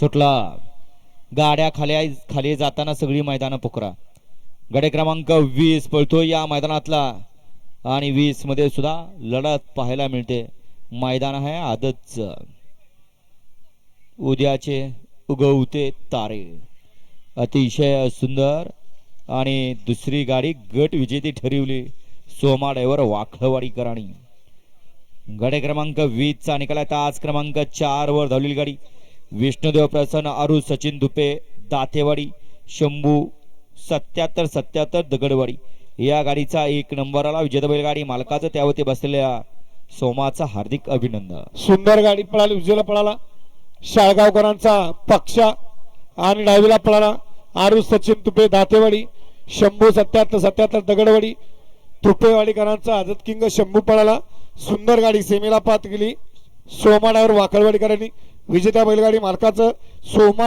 सुटला गाड्या खाली खाली जाताना सगळी मैदानं पुकरा. गडे क्रमांक वीस पळतो या मैदानातला. आणि वीसमध्ये सुद्धा लढत पाहायला मिळते. मैदान आहे आदतच. उद्याचे उगवते तारे. अतिशय सुंदर. आणि दुसरी गाडी गट विजेती ठरवली. सोमा ड्रायव्हर वाखळवाडीकरांनी गडे क्रमांक वीसचा निकाल आहे. आज क्रमांक चार वर धावलेली गाडी. विष्णुदेव प्रसन्न अरु सचिन दुपे दातेवाडी शंभू सत्याहत्तर सत्याहत्तर दगडवाडी. या गाडीचा एक नंबर आला विजेता बैलगाडी मालकाचं त्यावरती बसलेल्या सोमाचा हार्दिक अभिनंदन. सुंदर गाडी पळाली उजवीला पळाला. शाळगावकरांचा पक्षा आणि डावीला पळाला. आरू सचिन तुपे दातेवाडी शंभू सत्याहत्तर सत्याहत्तर दगडवाडी. तुपेवाडीकरांचा आदत किंग शंभू पळाला. सुंदर गाडी सेमीला पात गेली. सोमाडावर वाकळवाडीकरांनी विजेत्या बैलगाडी मालकाचं सोमा